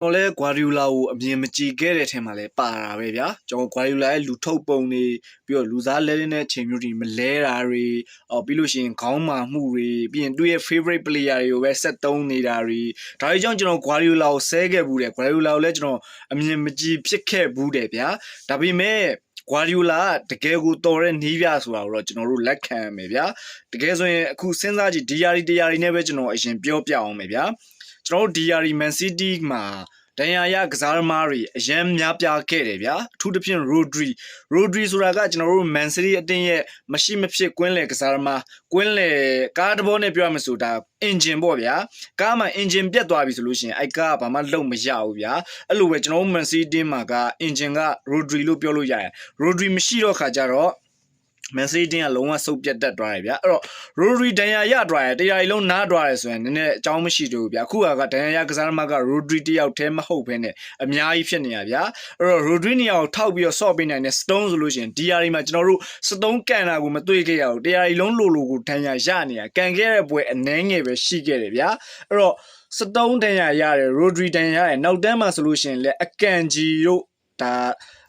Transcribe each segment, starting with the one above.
ကျွန်တော်လဲဂွာဒီယိုလာကိုအမြင်မကြည့်ခဲ့တဲ့ထဲမှာလဲပါတာပဲဗျာကျွန်တော်ဂွာဒီယိုလာရဲ့လူထုတ်ပုံတွေပြီးတော့လူစားလဲနေတဲ့ချိန်မျိုးတွေမလဲတာတွေအော်ပြီးလို့ရှိရင်ခေါင်းမာမှုတွေပြီးရင်သူ့ရဲ့ favorite player တွေကိုပဲဆက်သုံးနေတာတွေဒါတွေကြောင့်ကျွန်တော်ဂွာဒီယိုလာကိုဆဲခဲ့ဘူးတယ်ဂွာဒီယိုလာကိုလဲကျွန်တော်အမြင်မကြည့်ဖြစ်ခဲ့ဘူးတယ်ဗျာဒါပေမဲ့ဂွာဒီယိုလာကတကယ်ကိုတော်တဲ့နီးပြဆိုတာကိုတော့ကျွန်တော်တို့လက်ခံရမယ်ဗျာတကယ်ဆိုရင်အခုစဉ်းစားကြည့်ဒီယာရီတယာရီနဲ့ပဲကျွန်တော်အရင်ပြောပြအောင်မယ်ဗျာ ကျွန်တော်တို့ DRE Man City မှာဒဏ်ရာရကစားသမားတွေအရန်များပြားခဲ့တယ်ဗျာအထူးသဖြင့် Rodri Rodri ဆိုတာကကျွန်တော်တို့ Man City အတင်းရဲ့မရှိမဖြစ်ကွင်းလယ်ကစားသမားကွင်းလယ်ကားတစ်ဘောနဲ့ပြောရမယ်ဆိုတာ engine ပေါ့ဗျာကားမှာ engine ပြတ်သွားပြီဆိုလို့ရှိရင်အဲ့ကားကဘာမှလုံမရဘူးဗျာအဲ့လိုပဲကျွန်တော်တို့ Man City မှာက engine က Rodri လို့ပြောလို့ရတယ် Rodri မရှိတော့ခါကြတော့ မန်စီးတင်းကလုံးဝစုပ်ပြတ်တက်သွားတယ်ဗျာအဲ့တော့ရိုဒရီဒန်ယာရသွားတယ်တရားရီလုံးနားသွားတယ်ဆိုရင်နည်းနည်းအကြောင်းမရှိတော့ဘူးဗျာအခုကဒန်ယာရကစားသမားကရိုဒရီတယောက်တည်းမဟုတ်ဘဲနဲ့အများကြီးဖြစ်နေရဗျာအဲ့တော့ရိုဒရီနေရာကိုထောက်ပြီးတော့ဆော့ပေးနိုင်တဲ့စတုံးဆိုလို့ရှိရင်ဒီယာရီမှာကျွန်တော်တို့စတုံးကန်တာကိုမတွေ့ခဲ့ရဘူးတရားရီလုံးလိုလိုကိုဒန်ယာရနေရကန်ခဲ့တဲ့ပွဲအနှဲငယ်ပဲရှိခဲ့တယ်ဗျာအဲ့တော့စတုံးဒန်ယာရတယ်ရိုဒရီဒန်ယာရတယ်နောက်တန်းမှာဆိုလို့ရှိရင်လည်းအကန်ဂျီတို့ဒါ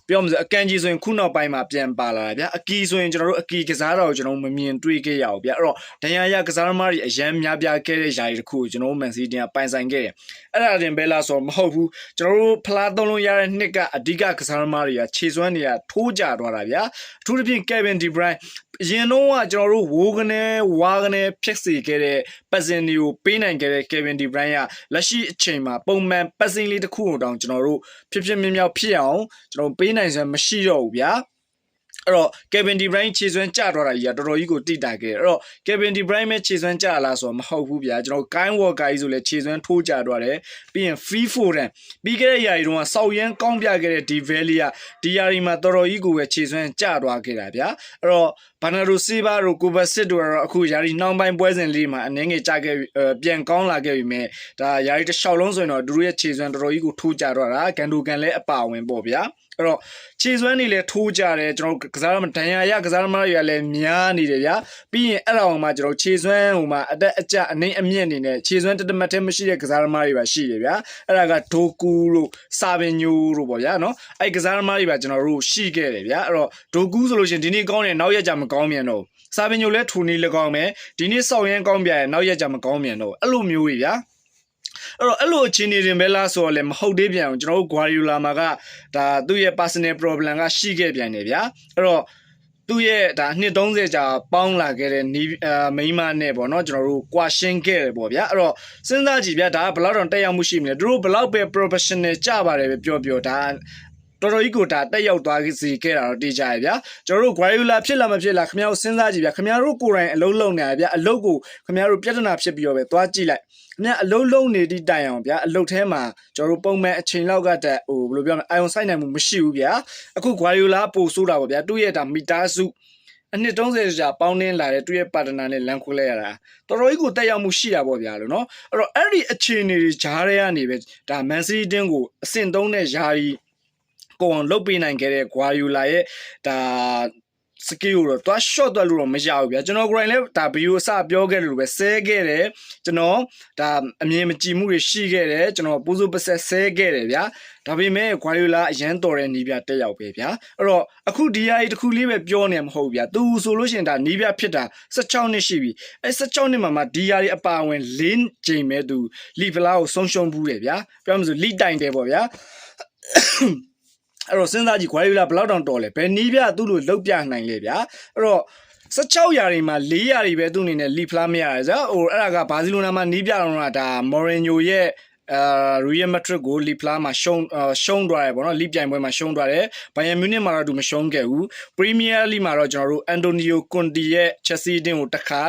ပြောမှဆိုအကန်ကြီးဆိုရင်ခုနောက်ပိုင်းမှာပြန်ပါလာတာဗျာအကီဆိုရင်ကျွန်တော်တို့အကီကစားတာကိုကျွန်တော်မမြင်တွေ့ခဲ့ရအောင်ဗျာအဲ့တော့ဒဏ်ရာရကစားသမားတွေအရန်များပြားခဲ့တဲ့ຢာကြီးတစ်ခုကိုကျွန်တော်တို့မန်စီးတင်ကပိုင်ဆိုင်ခဲ့တယ်အဲ့ဒါတင်ပဲလားဆိုတော့မဟုတ်ဘူးကျွန်တော်တို့ဖလားသုံးလုံးရတဲ့နှစ်ကအဓိကကစားသမားတွေကခြေစွမ်းတွေကထိုးကြသွားတာဗျာအထူးသဖြင့် Kevin De Bruyne အရင်တော့ကကျွန်တော်တို့ဝိုးကနေဝါကနေဖြစ်စေခဲ့တဲ့ပတ်စင်တွေကိုပေးနိုင်ခဲ့တဲ့ Kevin De Bruyne ကလက်ရှိအချိန်မှာပုံမှန်ပတ်စင်လေးတစ်ခုကိုတောင်ကျွန်တော်တို့ဖြစ်ဖြစ်မြင်မြောက်ဖြစ်အောင်ကျွန်တော်ပေးနိုင်စွမ်းမရှိတော့ဘူးဗျာ အဲ့တော့ Kevin De Bruyne ခြေစွမ်းကျသွားတာကြီးကတော်တော်ကြီးကိုတိတာခဲ့တယ်အဲ့တော့ Kevin De Bruyne ပဲခြေစွမ်းကျလားဆိုတော့မဟုတ်ဘူးဗျာကျွန်တော် Kyle Walker ကြီးဆိုလဲခြေစွမ်းထိုးကျသွားတယ်ပြီးရင် Free Foden ပြီးခဲ့တဲ့ຢာရီတုန်းကစောက်ရမ်းကောင်းပြခဲ့တဲ့ De Valley ကဒီຢာရီမှာတော်တော်ကြီးကိုပဲခြေစွမ်းကျသွားခဲ့တာဗျာအဲ့တော့ဘာနာရိုစီဘာတို့ကိုဘစစ်တို့ကတော့အခုယာရီနှောင်းပိုင်းပွဲစဉ်လေးမှာအနေငယ်ကြခဲ့ပြန်ကောင်းလာခဲ့ပြီမဲ့ဒါယာရီတစ်လျှောက်လုံးဆိုရင်တော့သူတို့ရဲ့ခြေစွမ်းတော်တော်ကြီးကိုထိုးကြတော့တာဂန်ဒိုကန်လည်းအပါဝင်ပေါ့ဗျာအဲ့တော့ခြေစွမ်းတွေလည်းထိုးကြတယ်ကျွန်တော်ကစားရမဒဏ်ရာရကစားသမားတွေကလည်းများနေတယ်ဗျာပြီးရင်အဲ့ဒါအောင်မှကျွန်တော်ခြေစွမ်းဟိုမှာအတက်အကျအနှိမ့်အမြင့်နေနဲ့ခြေစွမ်းတတမတ်ထဲမရှိတဲ့ကစားသမားတွေပါရှိတယ်ဗျာအဲ့ဒါကဒိုကူတို့စာပင်ညိုတို့ပေါ့ဗျာနော်အဲ့ကစားသမားတွေပါကျွန်တော်တို့ရှိခဲ့တယ်ဗျာအဲ့တော့ဒိုကူဆိုလို့ရှိရင်ဒီနေ့ကောင်းတယ်နောက်ရက်ကျမကောင်းမြန်တော့စာပင်ညိုလဲထူနေလကောင်းမယ်ဒီနေ့စောက်ရမ်းကောင်းပြရဲနောက်ရက်ကျမကောင်းမြန်တော့အဲ့လိုမျိုးကြီးဗျာ အဲ့တော့အဲ့လိုအခြေအနေတင်ပဲလားဆိုတော့လည်းမဟုတ်သေးပြန်အောင်ကျွန်တော်တို့ Guardiola မှာကဒါသူ့ရဲ့ personal problem ကရှိခဲ့ပြန်တယ်ဗျာအဲ့တော့သူ့ရဲ့ဒါနှစ်30ကြာပေါင်းလာခဲ့တဲ့နီးအာမိန်းမနဲ့ပေါ့နော်ကျွန်တော်တို့ကွာရှင်းခဲ့တယ်ပေါ့ဗျာအဲ့တော့စဉ်းစားကြည့်ဗျာဒါကဘယ်လောက်တော့တက်ရောက်မှုရှိမလဲသူတို့ဘယ်လောက်ပဲ professional ကြပါတယ်ပဲပြောပြောဒါ တော်တော်ကြီးကိုဒါတက်ရောက်သွားစီခဲ့တာတော့တေးကြရဗျာကျွန်တော်တို့ Guardiola ဖြစ်လာမဖြစ်လာခင်ဗျားတို့စဉ်းစားကြည့်ဗျာခင်ဗျားတို့ကိုယ်တိုင်အလုံးလုံးနေရဗျာအလုပ်ကိုခင်ဗျားတို့ပြဿနာဖြစ်ပြီးတော့ပဲသွားကြည့်လိုက်ခင်ဗျားအလုံးလုံးနေတိတိုင်အောင်ဗျာအလုပ်ထဲမှာကျွန်တော်တို့ပုံမှန်အချိန်လောက်ကတည်းဟိုဘယ်လိုပြောမလဲအာယုံဆိုင်နိုင်မှုမရှိဘူးဗျာအခု Guardiola ပို့ဆိုးတာပေါ့ဗျာသူ့ရဲ့ဒါမီတာစုအနှစ်30ကြာပေါင်းတင်းလာတဲ့သူ့ရဲ့ပါတနာနဲ့လမ်းခွဲလိုက်ရတာတော်တော်ကြီးကိုတက်ရောက်မှုရှိတာပေါ့ဗျာလို့နော်အဲ့တော့အဲ့ဒီအခြေအနေတွေဂျားတွေကနေပဲဒါမန်စီးတင်းကိုအဆင့်သုံးတဲ့ယာယီ ကိုအောင်လုတ်ပေးနိုင်ခဲ့တဲ့ Guardiola ရဲ့ဒါ skill ကိုတော့တွား short တွားလို့တော့မရဘူးဗျာကျွန်တော်ကိုယ်တိုင်လည်းဒါ video အစပြောခဲ့တယ်လို့ပဲဆဲခဲ့တယ်ကျွန်တော်ဒါအမြင်မကြည်မှုတွေရှိခဲ့တယ်ကျွန်တော်ပူဇုပဆက်ဆဲခဲ့တယ်ဗျာဒါပေမဲ့ Guardiola အရန်တော်တဲ့နီးပြတက်ရောက်ပဲဗျာအဲ့တော့အခုဒီဟာကြီးတစ်ခုလေးပဲပြောနေမှာမဟုတ်ဗျာသူဆိုလို့ရှိရင်ဒါနီးပြဖြစ်တာ16နှစ်ရှိပြီအဲ16နှစ်မှာမှဒီဟာကြီးအပါဝင်၄ချိန်ပဲသူလီဖလာကိုဆုံးရှုံးဘူးတယ်ဗျာပြောမှဆိုလီတိုင်တယ်ပေါ့ဗျာ အဲ့တော့စဉ်းစားကြည့် Guardiola ဘယ်လောက်တောင်တော်လဲဘယ်နီးပြသူ့လိုလုတ်ပြနိုင်လဲဗျာအဲ့တော့16ရာတွေမှာ4ရာတွေပဲသူ့အနေနဲ့လီဖလာမရတယ်ဆိုတော့ဟိုအဲ့ဒါကဘာစီလိုနာမှာနီးပြတော့တာဒါမော်ရင်ညိုရဲ့အာရီယယ်မက်ဒရစ်ကိုလီဖလာမှာရှုံးရှုံးသွားတယ်ပေါ့နော်လီပြိုင်ပွဲမှာရှုံးသွားတယ်ဘိုင်ယန်မြူနစ်မှာတော့သူမရှုံးခဲ့ဘူးပရီးမီးယားလိမှာတော့ကျွန်တော်တို့အန်တိုနီယိုကွန်တီရဲ့ချက်စီတင်းကိုတစ်ခါ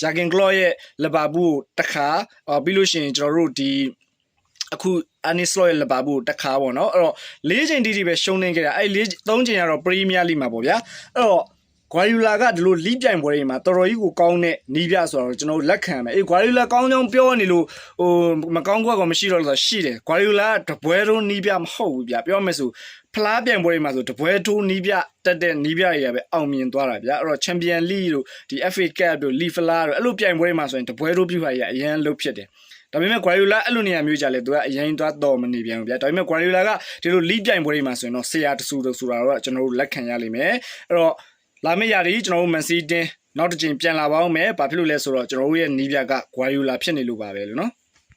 ယာဂင်ကလော့ရဲ့လီဗာပူးကိုတစ်ခါပြီးလို့ရှိရင်ကျွန်တော်တို့ဒီ အခုအနီစလော့ရဲ့လဘာဘူးတက်ခါပေါ့နော်အဲ့တော့၄ချိန်တိတိပဲရှုံးနေခဲ့တာအဲ့၄၃ချိန်ကတော့ပရီးမီးယားလိမှာပေါ့ဗျာအဲ့တော့ဂွာရီလာကဒီလိုလိပြိုင်ပွဲတွေမှာတော်တော်ကြီးကိုကောင်းတဲ့နီးပြဆိုတော့ကျွန်တော်လက်ခံမယ်အေးဂွာရီလာကောင်းကြောင်းပြောနေလို့ဟိုမကောင်းကွက်ကမရှိတော့လို့ဆိုရှိတယ်ဂွာရီလာကတပွဲတုံးနီးပြမဟုတ်ဘူးဗျာပြောမယ်ဆိုဖလားပြိုင်ပွဲတွေမှာဆိုတပွဲထိုးနီးပြတက်တဲ့နီးပြတွေကပဲအောင်မြင်သွားတာဗျာအဲ့တော့ချန်ပီယံလိတို့ဒီ FA Cup တို့လီဖလာတို့အဲ့လိုပြိုင်ပွဲတွေမှာဆိုရင်တပွဲထိုးပြပါရအရန်လုတ်ဖြစ်တယ် ဒါပေမဲ့ Guardiola အဲ့လိုနေရာမျိုးကြလဲသူကအရင်သွားတော်မနေပြန်ဘူးဗျာဒါပေမဲ့ Guardiola ကဒီလို league ပြိုင်ပွဲတွေမှာဆိုရင်တော့ဆရာတဆူတဆူတာတော့ကျွန်တော်တို့လက်ခံရလိမ့်မယ်အဲ့တော့လာမယ့်ရာသီကျွန်တော်တို့ Man City နောက်တစ်ချိန်ပြန်လာပါအောင်မယ်ဘာဖြစ်လို့လဲဆိုတော့ကျွန်တော်တို့ရဲ့နီးပြက Guardiola ဖြစ်နေလို့ပါပဲလို့နော်